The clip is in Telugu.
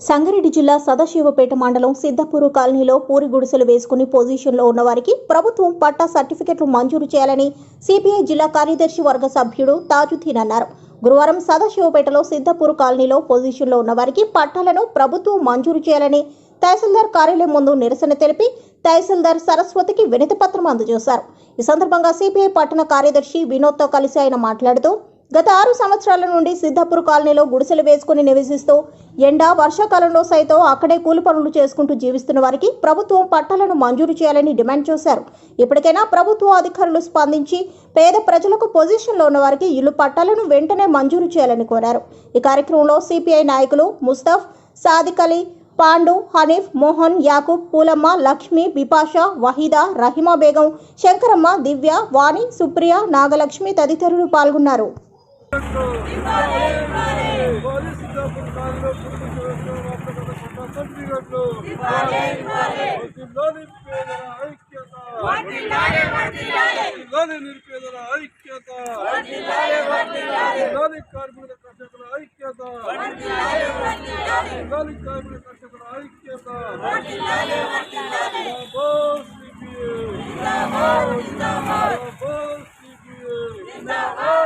సంగారెడ్డి జిల్లా సదాశివపేట మండలం సిద్దపూరు కాలనీలో పూరి గుడిసెలు వేసుకుని పొజిషన్లో ఉన్న వారికి ప్రభుత్వం పట్టా సర్టిఫికెట్లు మంజూరు చేయాలని సిపిఐ జిల్లా కార్యదర్శి వర్గ సభ్యుడు తాజుద్దీన్ అన్నారు. గురువారం సదాశివపేటలో సిద్దపూరు కాలనీలో పొజిషన్లో ఉన్న వారికి పట్టాలను ప్రభుత్వం మంజూరు చేయాలని తహసీల్దార్ కార్యాలయం ముందు నిరసన తెలిపి తహసీల్దార్ సరస్వతికి వినతి పత్రం అందజేశారు. ఈ సందర్భంగా సిపిఐ పట్టణ కార్యదర్శి వినోద్తో కలిసి ఆయన మాట్లాడుతూ గత ఆరు సంవత్సరాల నుండి సిద్ధాపూర్ కాలనీలో గుడిసెలు వేసుకుని నివసిస్తూ ఎండ వర్షాకాలంలో సైతం అక్కడే కూలి పనులు చేసుకుంటూ జీవిస్తున్న వారికి ప్రభుత్వం పట్టాలను మంజూరు చేయాలని డిమాండ్ చేశారు. ఇప్పటికైనా ప్రభుత్వ అధికారులు స్పందించి పేద ప్రజలకు పొజిషన్లో ఉన్న వారికి ఇల్లు పట్టాలను వెంటనే మంజూరు చేయాలని కోరారు. ఈ కార్యక్రమంలో సిపిఐ నాయకులు ముస్తఫ్ సాదిక్ అలీ పాండు హనీఫ్ మోహన్ యాకూబ్ పూలమ్మ లక్ష్మి బిపాషా వహీదా రహిమా బేగం శంకరమ్మ దివ్య వాణి సుప్రియ నాగలక్ష్మి తదితరులు పాల్గొన్నారు. పోలీసు జాబులు కాలంలో సర్టిఫికెట్లు వడ్డీలోని పేదల ఐక్యత వడ్డీలోని నిరుపేదల ఐక్యత కార్మికుల కర్షకుల ఐక్యత కార్మికుల కర్షకుల ఐక్యత సిపిఐ సిపిఐ